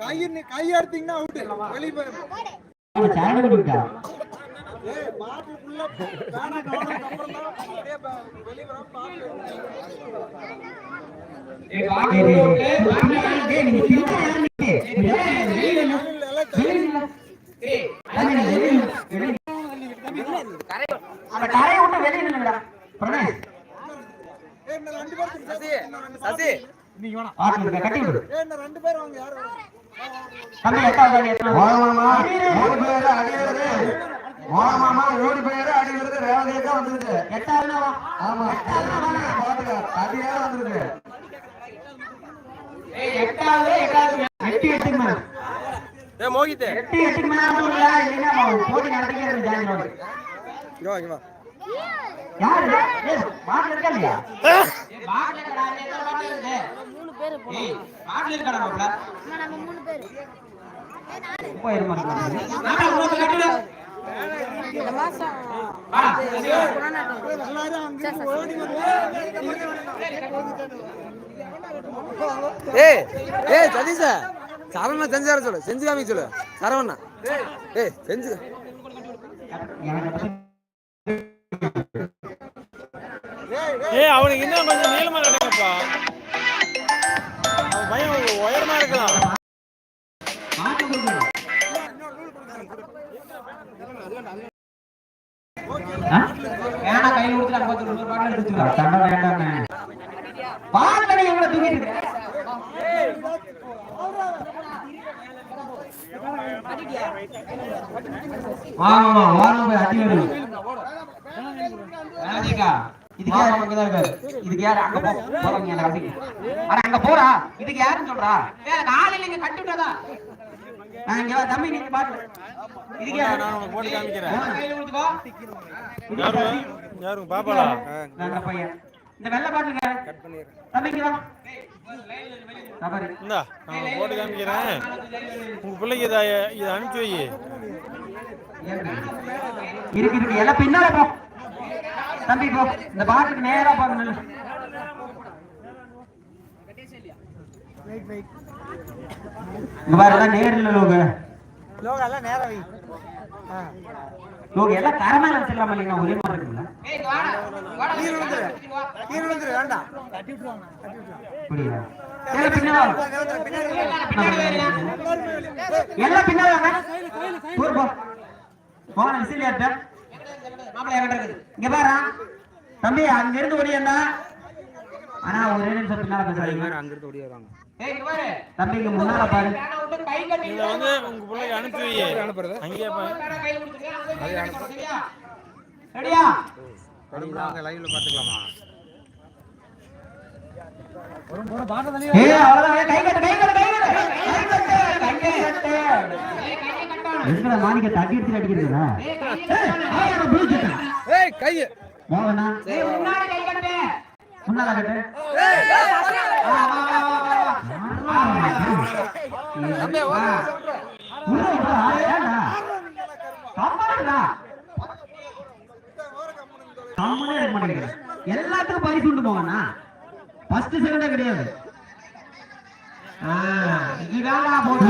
கை கை எடுத்தீங்கன்னா அவுட் வெளியே வெளியே இன்னும் ரெண்டு பேர் சசி சசி ஆட்ல இருக்க கட்டி. விடு ஏய் இன்னும் ரெண்டு பேர் வாங்க யாரும். தம்பி எட்டாவது எட்டாவது ஓடி போயிரு அடிக்கிறது மாமா ஓடி போயிரு அடிக்கிறது ரேவதியா வந்துருக்கு எட்டாவது ஆமா பாத்துக்க அடியா வந்துருக்கு எட்டாவது எட்டு ஏ மோகித் எட்டு எட்டுக்கு மேல ஆகணும் இல்ல இல்லைன்னா போட்டி நடத்திக்கிறது ஜாயின் ஆகுது இங்க வா இங்க வா. யாரு? ஏய், பாட்டில் இருக்கா இல்லையா? மூணு பேரு போனோம். பாட்டில் இருக்கா மாப்ள ஆமா நம்ம மூணு பேரு. போயிருமா இருக்கு இந்த மாசம் குணநாட்டம் எல்லாரும் அங்க ஓடி வந்து ஏய் ஏய் சதீஷ. சரவணா செஞ்சு சொல்லு. செஞ்சு காமிக்க சொல்லு. சரவணா ஏய் செஞ்சு. ஏய் அவனுக்கு இன்னும் கொஞ்சம் நீளமா கிடைக்கும்ப்பா பையன் உயரமா இருக்கலாம். ஆமா வாரம் போய் அடி வருது. இதுக்கு யாரு அங்க தான் இருக்காரு? இதுக்கு யாரு? அங்க போ. போறீங்க அந்த கட்டிக்கு அட அங்க போறா இதுக்கு யாருன்னு சொல்றா? ஏ காலையில இங்க கட்டி விட்டாதா நான் இங்க தம்பி நீங்க பாட்டு இதுக்கு யாரு? நான் போட்டு காமிக்கிறேன். கையில கொடுத்துக்கோ. யாரு? பாப்பாளா நல்ல பையன். இந்த வெள்ளை பாட்டுங்க தம்பி இங்க வா. தபாரி இந்தா நான் போட்டு காமிக்கிறேன். உங்க பிள்ளைக்கு இதை அனுப்பிச்சு வை. இருக்கு இருக்கு. எல்லாம் பின்னால போ. தம்பி போ. இந்த பாட்டுக்கு நேரா பாருங்க நில்லு. இங்க பாரு எல்லாம் நேரில் லோக. லோக எல்லாம் நேரம் வை. லோக எல்லாம் தரமே வச்சிடலாமா இல்லைங்க ஒரே மாதிரி இருக்குல்ல. கீழ விழுந்துரு. கீழ விழுந்துரு வேண்டாம். புரியுதா எல்லாம் பின்னால வாங்க. எல்லாம் பின்னால வாங்க ஊர் போ. போன விசில் ஏத்த மாப்பிள்ளை இறங்குறது இங்க பாரு. தம்பி அங்க இருந்து ஓடியண்டா ஆனா ஒரே நிமிஷம் பின்னால பேசாதீங்க. அங்க இருந்து ஓடி வராங்க தம்பி இங்க முன்னால பாரு. இதை வந்து உங்க பிள்ளைக்கு அனுப்பி வை அனுப்புறது அங்கேயே பா ரெடியா? அங்க லைவ்ல பாத்துக்கலாமா? ஏய் அவ்வளவுதான். கை கட்டு கை கட்டு கை கட்டு. கை கட்டு கை கட்டு. எங்கடா மாணிக்க தட்டி எடுத்து ஏய் கை மோகனா ஏய் முன்னாடி கை கட்டு முன்னால கட்டு. உள்ள? கம்மாடா. இருக்க மாட்டேங்கிறேன். எல்லாத்துக்கும் பரிசு உண்டு போகண்ணா ஃபர்ஸ்ட் செகண்டே கிடையாது போட்டு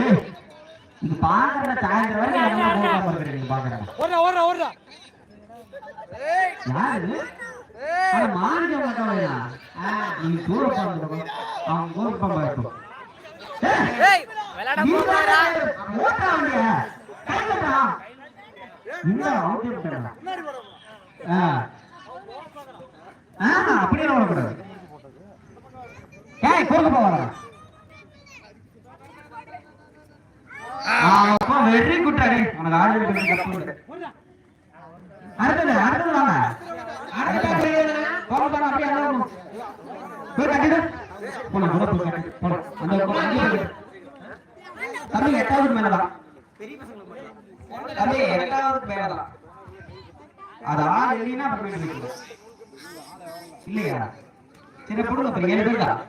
டேய். பாக்குற சாயந்தரம் வரைக்கும் என்ன போகாம இருக்கிறீங்க பாக்குறேன் ஓடுறா ஓடுறா ஓடுறா. யாரு? நீ தூர அவன் ஏய் விளையாட போறாரா இந்த அவுட் ஆ. ஆ அப்படியே ஓடக்கூடாது ஏய் குறுக்க போவாரா அப்பா வெரி குட் அடி உனக்கு ஆடு இருக்கு தப்பு இல்லை அடுத்தது அடுத்தது வாங்க. அடுத்தது அப்படியே போக போக அப்படியே அங்க போய் கட்டிடு. போன போய் போன அந்த தம்பி எட்டாவது அது ஆறு அப்புறம் இல்லையா? சரி போடுங்க அப்புறம் ஏழு பேர் தான்.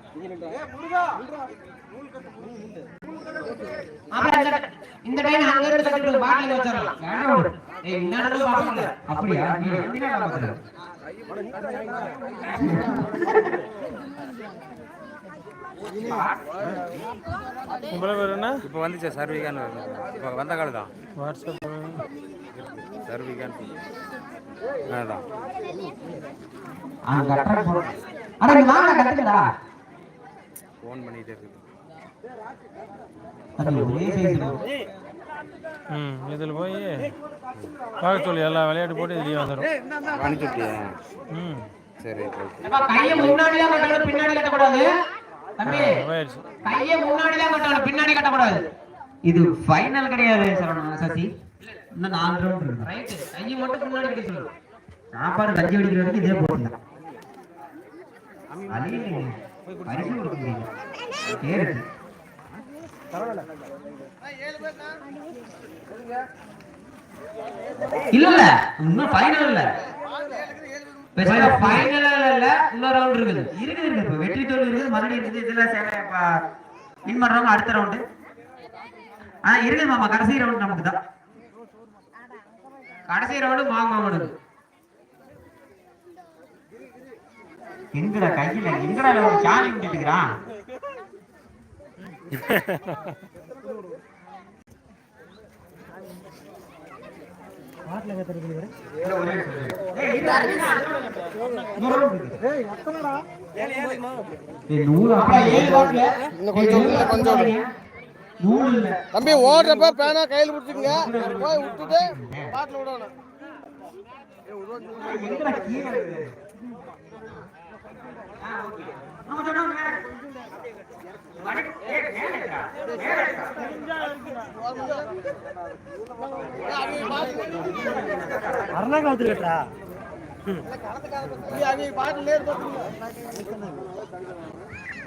இந்த டைம் அங்க இருந்து கட்டிட்டு பாட்டில் வச்சிடலாம் வேண்டாம். விடு. ஏய் இந்த இடத்துல பாட்டில் அப்படியா? நீ எந்த நேரம் பாக்குற உங்களை பேர் என்ன? இப்போ வந்துச்சு சர்விகான்னு. இப்போ வந்த காலம் தான். வாட்ஸ்அப். அதான். அங்க கட்டுற போறோம். அட நீ வாங்க கட்டுக்கடா ஃபோன் ஒரே சைஸ் ம் இதில் போய் பார்க்க சொல்லி எல்லா விளையாட்டு போட்டு இதுலேயே வந்துடும் அனுப்பிச்சுட்டியா ம். சரி சரி கைய முன்னாடி தான் கட்டணும் பின்னாடி கட்டக்கூடாது. தம்பி போயிடுச்சு கைய முன்னாடி தான் கட்டணும் பின்னாடி கட்டக்கூடாது. இது ஃபைனல் கிடையாது சரவணா சசி. இன்னும் நாலு ரவுண்ட் இருக்கு. ரைட் கையை மட்டும் முன்னாடி கட்டி சொல்லு. சாப்பாடு கஞ்சி அடிக்கிற வரைக்கும் இதே போட்டுங்க அழியலைங்க பரிசு கொடுக்க முடியல கேருக்கு இல்ல இல்ல இன்னும் ஃபைனல் இல்ல. ஃபைனல் இல்ல இன்னொரு ரவுண்ட் இருக்குது. இருக்குது இப்ப வெற்றி தோல்வி இருக்குது மறுபடியும் இருக்குது. இதுல வின் பண்றவங்க அடுத்த ரவுண்டு ஆ இருக்குது மாமா. கடைசி ரவுண்ட் நமக்கு தான். கடைசி ரவுண்டு மாமாவனுக்கு எங்கடா கையில எங்கடா ஒரு சாணி விட்டுக்கிறான் தம்பி ஓடுறப்ப பேனா கையில் பிடிச்சிங்க போய் விட்டுட்டு பாட்டில் விடணும்.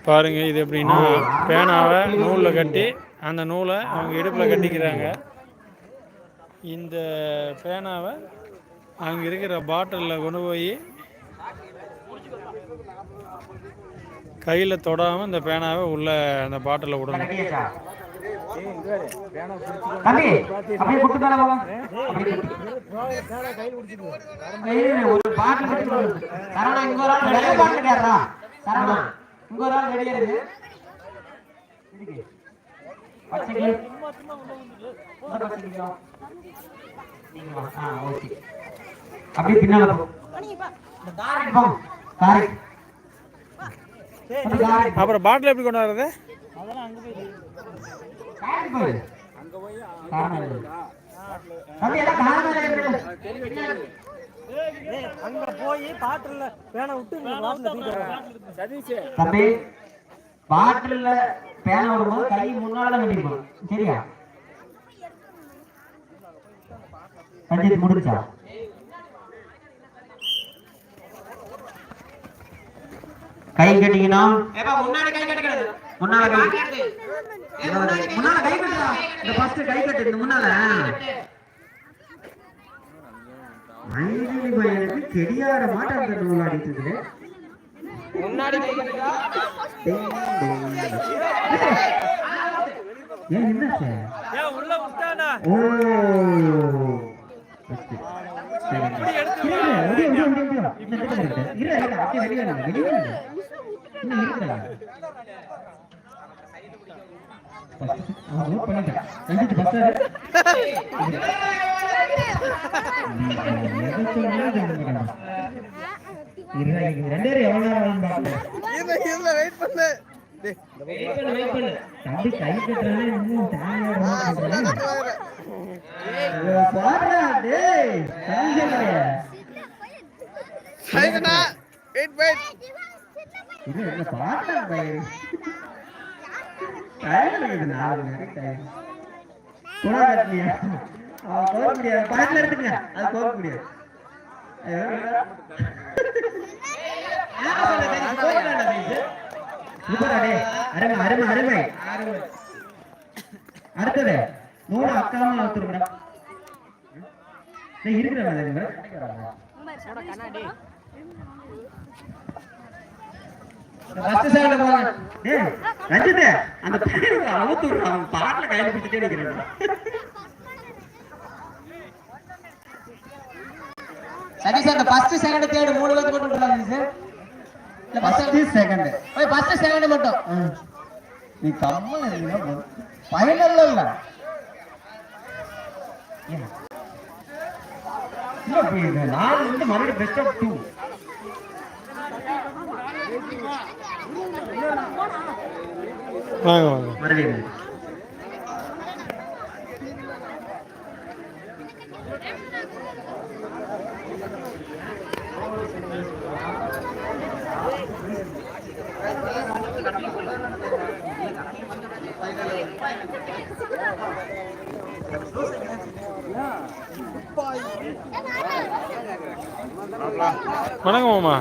பாருங்க இது எப்படின்னா பேனாவை நூலில் கட்டி அந்த நூலை அவங்க இடுப்பில் கட்டிக்கிறாங்க. இந்த பேனாவை அங்கே இருக்கிற பாட்டிலில் கொண்டு போய் கையில் தொடாமல் இந்த பேனாவை உள்ள அந்த பாட்டிலில் விடணும். தம்பி அப்படியே குட்டு மேல ஏய், ஒரு விடு. சரவணா இங்க ஒரு ஆள் பாட்டில் கேடுறா சரவணா இங்க ஒரு ஆள் ரெடியா இருக்கு இதுக்கு. பச்சை கிளி. இந்த பச்சை கிளியா? நீங்க வா. ஆ, ஓகே. அப்படியே பின்னால போ இந்த தாரைக்கு போ. தாரைக்கு. அப்படி தாரைக்கு. அப்புறம் பாட்டில் எப்படி கொண்டு வர்றது. காரணம் இல்லை. தம்பி எல்லாம் காரணம் இல்லை. தம்பி பாட்டில்ல பேன வரும்போது கை முன்னால கட்டிக்கணும் சரியா? பஞ்சத்து முடிச்சா? கை கட்டிக்கனா முன்னாடி கை கட்டிக்கிறது. முன்னால கை. முன்னால கை கட்டுறா இந்த ஃபர்ஸ்ட் கை கட்டு இந்த முன்னால. மைதிலி பையனுக்கு கெடியார அந்த நூல் ஆடிட்டு இருக்குது ஏன் என்னாச்சு ஓ. சரி. இரு, இரு, இரு, இரு, இரு, இரு. இந்த இடத்துல இருக்கு. இரு, இரு, அப்படியே வெளியே வந்து, வெளியே வெயிட் வெயிட் பாட்டா பயிர் டயர் இருக்குது நாலு நேரம் குணா முடியாது. பாட்டில் எடுத்துங்க அது முடியாது. அருமை அருமை அருமை. அடுத்தது நூறு அக்காம இருக்கிற மாதிரி ஃபர்ஸ்ட் சைடுல போங்க. டேய் ரஞ்சித் அந்த பையனுக்கு அவுத்து விடுறான் அவன் பாட்டுல கையில பிடிச்சிட்டே நிக்கிறான். சரி சார் இந்த ஃபர்ஸ்ட் செகண்ட் தேர்ட் மூணு பேருக்கு மட்டும் விட்டுறாங்க சார். ஃபர்ஸ்ட் செகண்ட் ஓய் ஃபர்ஸ்ட் செகண்ட் மட்டும். நீ கம்மன் இருக்கீங்க ஃபைனல்ல இல்ல. நாலு வந்து மறுபடியும் பெஸ்ட் ஆஃப் டூ வாங்க வாங்க. வணக்கம் மாமா.